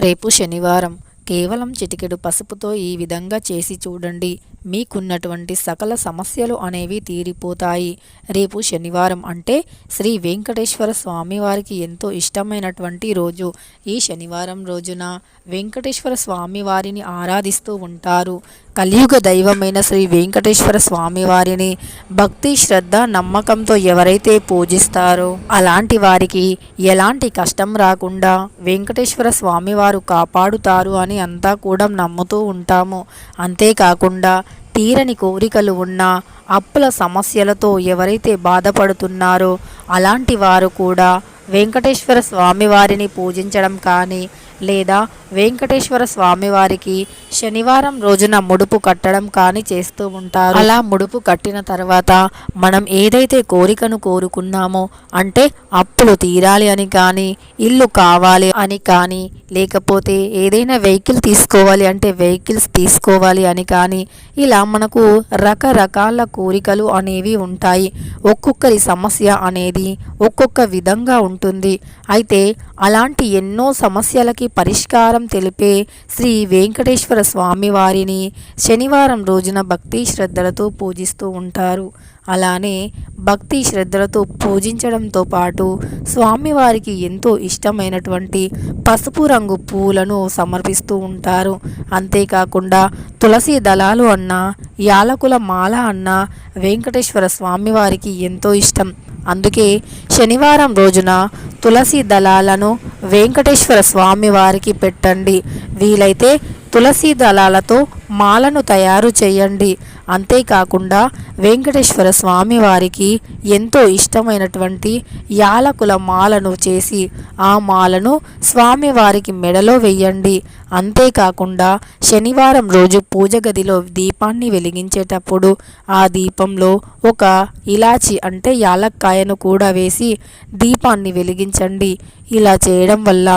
రేపు శనివారం కేవలం చిటికెడు పసుపుతో ఈ విధంగా చేసి చూడండి. మీకున్నటువంటి సకల సమస్యలు అనేవి తీరిపోతాయి. రేపు శనివారం అంటే శ్రీ వెంకటేశ్వర స్వామి వారికి ఎంతో ఇష్టమైనటువంటి రోజు. ఈ శనివారం రోజున వెంకటేశ్వర స్వామి వారిని ఆరాధిస్తూ ఉంటారు. కలియుగ దైవమైన శ్రీ వెంకటేశ్వర స్వామివారిని భక్తి శ్రద్ధ నమ్మకంతో ఎవరైతే పూజిస్తారో అలాంటి వారికి ఎలాంటి కష్టం రాకుండా వెంకటేశ్వర స్వామివారు కాపాడుతారు అని అంతా కూడా నమ్ముతూ ఉంటాము. అంతేకాకుండా తీరని కోరికలు ఉన్న అప్పుల సమస్యలతో ఎవరైతే బాధపడుతున్నారో అలాంటి వారు కూడా వెంకటేశ్వర స్వామివారిని పూజించడం కానీ లేదా వెంకటేశ్వర స్వామివారికి శనివారం రోజున ముడుపు కట్టడం కానీ చేస్తూ ఉంటారు. అలా ముడుపు కట్టిన తర్వాత మనం ఏదైతే కోరికను కోరుకున్నామో అంటే అప్పులు తీరాలి అని కానీ ఇల్లు కావాలి అని కానీ లేకపోతే ఏదైనా వెహికల్ తీసుకోవాలి అంటే వెహికల్స్ తీసుకోవాలి అని కానీ ఇలా మనకు రకరకాల కోరికలు అనేవి ఉంటాయి. ఒక్కొక్కరి సమస్య అనేది ఒక్కొక్క విధంగా ఉంటుంది. అయితే అలాంటి ఎన్నో సమస్యలకి పరిష్కారం తెలిపే శ్రీ వెంకటేశ్వర స్వామివారిని శనివారం రోజున భక్తి శ్రద్ధలతో పూజిస్తూ ఉంటారు. అలానే భక్తి శ్రద్ధలతో పూజించడంతో పాటు స్వామివారికి ఎంతో ఇష్టమైనటువంటి పసుపు రంగు పూలను సమర్పిస్తూ ఉంటారు. అంతేకాకుండా తులసి దళాలు అన్న యాలకుల మాల అన్న వెంకటేశ్వర స్వామివారికి ఎంతో ఇష్టం. అందుకే శనివారం రోజున తులసి దళాలను వెంకటేశ్వర స్వామి వారికి పెట్టండి. వీలైతే తులసి దళాలతో మాలను తయారు చేయండి. అంతేకాకుండా వెంకటేశ్వర స్వామి వారికి ఎంతో ఇష్టమైనటువంటి యాలకుల మాలను చేసి ఆ మాలను స్వామివారికి మెడలో వెయ్యండి అంతేకాకుండా శనివారం రోజు పూజ గదిలో దీపాన్ని వెలిగించేటప్పుడు ఆ దీపంలో ఒక ఇలాచి అంటే యాలక్కాయను కూడా వేసి దీపాన్ని వెలిగించండి. ఇలా చేయడం వల్ల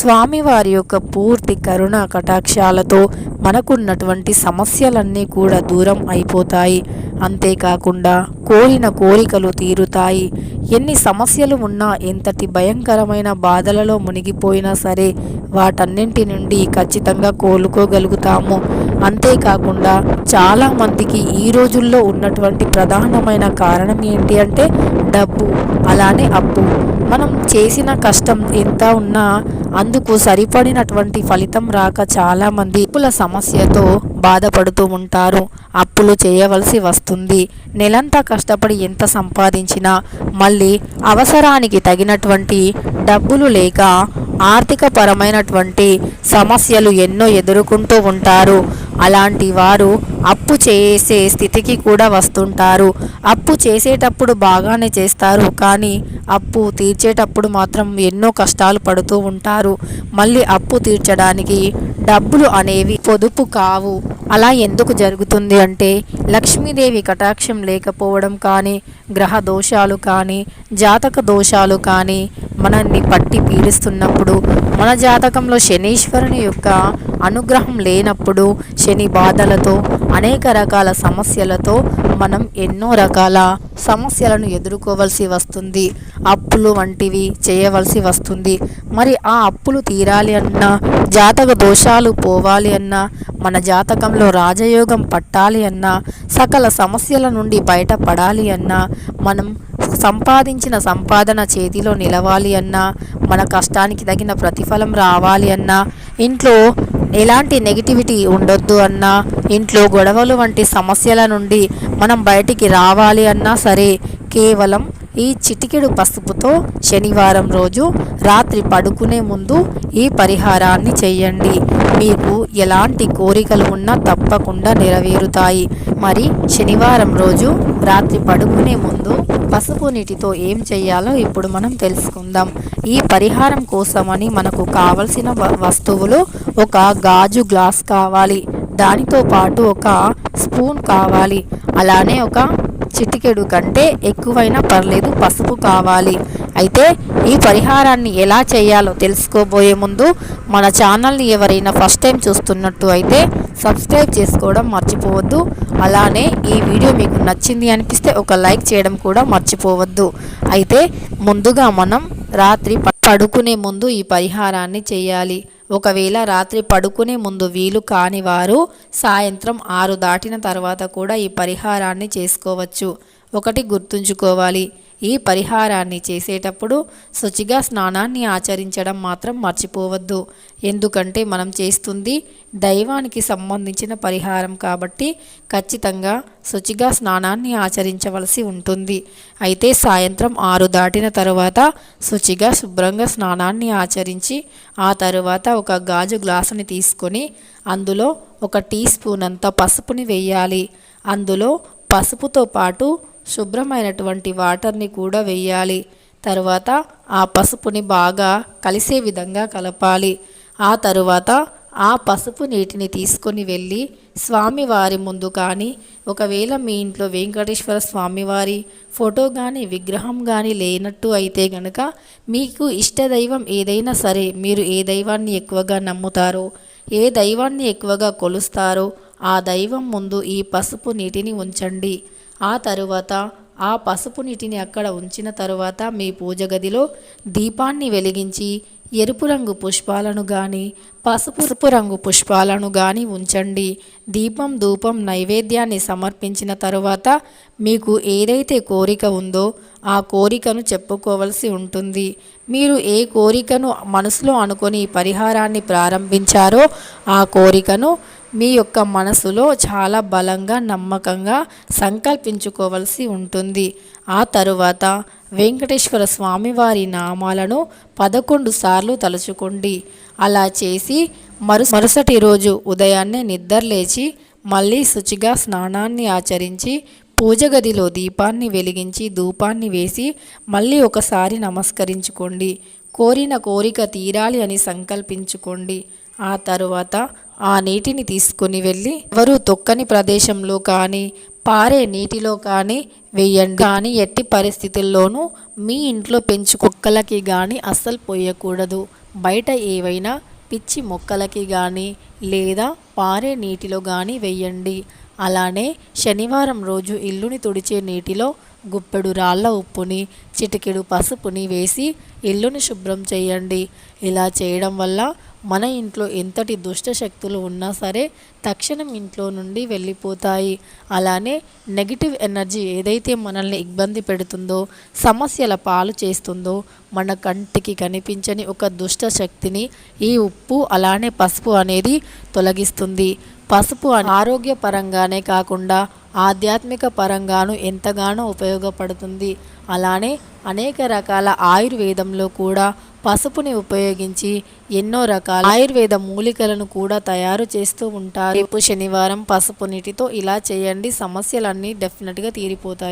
స్వామివారి యొక్క పూర్తి కరుణ కటాక్షాలతో మనకున్నటువంటి సమస్యలన్నీ కూడా దూరం అయిపోతాయి. అంతేకాకుండా కోరిన కోరికలు తీరుతాయి. ఎన్ని సమస్యలు ఉన్నా ఎంతటి భయంకరమైన బాధలలో మునిగిపోయినా సరే వాటన్నింటి నుండి ఖచ్చితంగా కోలుకోగలుగుతాము. అంతేకాకుండా చాలామందికి ఈ రోజుల్లో ఉన్నటువంటి ప్రధానమైన కారణం ఏంటి అంటే డబ్బు అలానే అప్పు. మనం చేసిన కష్టం ఎంత ఉన్నా అందుకు సరిపడినటువంటి ఫలితం రాక చాలామంది అప్పుల సమస్యతో బాధపడుతూ ఉంటారు. అప్పులు చేయవలసి వస్తుంది. నెలంతా కష్టపడి ఎంత సంపాదించినా మళ్ళీ అవసరానికి తగినటువంటి డబ్బులు లేక ఆర్థిక పరమైనటువంటి సమస్యలు ఎన్నో ఎదుర్కొంటూ ఉంటారు. అలాంటి వారు అప్పు చేసే స్థితికి కూడా వస్తుంటారు. అప్పు చేసేటప్పుడు బాగానే చేస్తారు. కానీ అప్పు తీర్చేటప్పుడు మాత్రం ఎన్నో కష్టాలు పడుతూ ఉంటారు. మళ్ళీ అప్పు తీర్చడానికి డబ్బులు అనేవి పొదుపు కావు. అలా ఎందుకు జరుగుతుంది అంటే లక్ష్మీదేవి కటాక్షం లేకపోవడం కానీ గ్రహ దోషాలు కానీ జాతక దోషాలు కానీ మనల్ని పట్టి పీడిస్తున్నప్పుడు మన జాతకంలో శనీశ్వరుని యొక్క అనుగ్రహం లేనప్పుడు శని బాధలతో అనేక రకాల సమస్యలతో మనం ఎన్నో రకాల సమస్యలను ఎదుర్కోవలసి వస్తుంది. అప్పులు వంటివి చేయవలసి వస్తుంది. మరి ఆ అప్పులు తీరాలి అన్నా జాతక దోషాలు పోవాలి అన్నా మన జాతకంలో రాజయోగం పట్టాలి అన్నా సకల సమస్యల నుండి బయటపడాలి అన్నా మనం సంపాదించిన సంపాదన చేతిలో నిలవాలి అన్నా మన కష్టానికి తగిన ప్రతిఫలం రావాలి అన్నా ఇంట్లో ఎలాంటి నెగిటివిటీ ఉండొద్దు అన్నా ఇంట్లో గొడవలు వంటి సమస్యల నుండి మనం బయటికి రావాలి అన్నా సరే కేవలం ఈ చిటికెడు పసుపుతో శనివారం రోజు రాత్రి పడుకునే ముందు ఈ పరిహారాన్ని చేయండి మీకు ఎలాంటి కోరికలు ఉన్నా తప్పకుండా నెరవేరుతాయి. మరి శనివారం రోజు రాత్రి పడుకునే ముందు పసుపు నీటితో ఏం చేయాలో ఇప్పుడు మనం తెలుసుకుందాం. ఈ పరిహారం కోసమని మనకు కావలసిన వస్తువులు ఒక గాజు గ్లాస్ కావాలి. దానితో పాటు ఒక స్పూన్ కావాలి. అలానే ఒక చిటికెడు కంటే ఎక్కువైనా పర్లేదు పసుపు కావాలి. అయితే ఈ పరిహారాన్ని ఎలా చేయాలో తెలుసుకోబోయే ముందు మన ఛానల్ని ఎవరైనా ఫస్ట్ టైం చూస్తున్నట్టు అయితే సబ్స్క్రైబ్ చేసుకోవడం మర్చిపోవద్దు. అలానే ఈ వీడియో మీకు నచ్చింది అనిపిస్తే ఒక లైక్ చేయడం కూడా మర్చిపోవద్దు. అయితే ముందుగా మనం రాత్రి పడుకునే ముందు ఈ పరిహారాన్ని చేయాలి. ఒకవేళ రాత్రి పడుకునే ముందు వీలు కాని వారు సాయంత్రం ఆరు దాటిన తర్వాత కూడా ఈ పరిహారాన్ని చేసుకోవచ్చు. ఒకటి గుర్తుంచుకోవాలి. ఈ పరిహారాన్ని చేసేటప్పుడు శుచిగా స్నానాన్ని ఆచరించడం మాత్రం మర్చిపోవద్దు. ఎందుకంటే మనం చేస్తుంది దైవానికి సంబంధించిన పరిహారం కాబట్టి ఖచ్చితంగా శుచిగా స్నానాన్ని ఆచరించవలసి ఉంటుంది. అయితే సాయంత్రం ఆరు దాటిన తరువాత శుచిగా శుభ్రంగా స్నానాన్ని ఆచరించి ఆ తరువాత ఒక గాజు గ్లాసుని తీసుకొని అందులో ఒక టీ స్పూన్ అంత పసుపుని వేయాలి. అందులో పసుపుతో పాటు శుభ్రమైనటువంటి వాటర్ని కూడా వేయాలి. తరువాత ఆ పసుపుని బాగా కలిసే విధంగా కలపాలి. ఆ తరువాత ఆ పసుపు నీటిని తీసుకొని వెళ్ళి స్వామివారి ముందు కానీ ఒకవేళ మీ ఇంట్లో వెంకటేశ్వర స్వామివారి ఫోటో కానీ విగ్రహం కానీ లేనట్టు అయితే గనక మీకు ఇష్టదైవం ఏదైనా సరే మీరు ఏ దైవాన్ని ఎక్కువగా నమ్ముతారో ఏ దైవాన్ని ఎక్కువగా కొలుస్తారో ఆ దైవం ముందు ఈ పసుపు నీటిని ఉంచండి. ఆ తరువాత ఆ పసుపు నీటిని అక్కడ ఉంచిన తరువాత మీ పూజ గదిలో దీపాన్ని వెలిగించి ఎరుపు రంగు పుష్పాలను కానీ పసుపు రంగు పుష్పాలను కానీ ఉంచండి. దీపం ధూపం నైవేద్యాన్ని సమర్పించిన తరువాత మీకు ఏదైతే కోరిక ఉందో ఆ కోరికను చెప్పుకోవలసి ఉంటుంది. మీరు ఏ కోరికను మనసులో అనుకొని పరిహారాన్ని ప్రారంభించారో ఆ కోరికను మీ యొక్క మనసులో చాలా బలంగా నమ్మకంగా సంకల్పించుకోవలసి ఉంటుంది. ఆ తరువాత వెంకటేశ్వర స్వామివారి నామాలను పదకొండు సార్లు తలుచుకోండి. అలా చేసి మరు మరుసటి రోజు ఉదయాన్నే నిద్రలేచి మళ్ళీ శుచిగా స్నానాన్ని ఆచరించి పూజ గదిలో దీపాన్ని వెలిగించి ధూపాన్ని వేసి మళ్ళీ ఒకసారి నమస్కరించుకోండి. కోరిన కోరిక తీరాలి అని సంకల్పించుకోండి. ఆ తరువాత ఆ నీటిని తీసుకుని వెళ్ళి ఎవరు తొక్కని ప్రదేశంలో కానీ పారే నీటిలో కానీ వెయ్యండి కానీ ఎట్టి పరిస్థితుల్లోనూ మీ ఇంట్లో పెంచు కుక్కలకి కానీ అస్సలు పోయకూడదు. బయట ఏవైనా పిచ్చి మొక్కలకి కానీ లేదా పారే నీటిలో కానీ వెయ్యండి అలానే శనివారం రోజు ఇల్లుని తుడిచే నీటిలో గుప్పెడు రాళ్ళ ఉప్పుని చిటికెడు పసుపుని వేసి ఇల్లుని శుభ్రం చేయండి. ఇలా చేయడం వల్ల మన ఇంట్లో ఎంతటి దుష్ట శక్తులు ఉన్నా సరే తక్షణం ఇంట్లో నుండి వెళ్ళిపోతాయి. అలానే నెగిటివ్ ఎనర్జీ ఏదైతే మనల్ని ఇబ్బంది పెడుతుందో సమస్యల పాలు చేస్తుందో మన కంటికి కనిపించని ఒక దుష్ట శక్తిని ఈ ఉప్పు అలానే పసుపు అనేది తొలగిస్తుంది. పసుపు ఆరోగ్యపరంగానే కాకుండా ఆధ్యాత్మిక పరంగాను ఎంతగానో ఉపయోగపడుతుంది. అలానే అనేక రకాల ఆయుర్వేదంలో కూడా పసుపుని ఉపయోగించి ఎన్నో రకాల ఆయుర్వేద మూలికలను కూడా తయారు చేస్తూ ఉంటారు. రేపు శనివారం పసుపు నీటితో ఇలా చేయండి. సమస్యలన్నీ డెఫినెట్గా తీరిపోతాయి.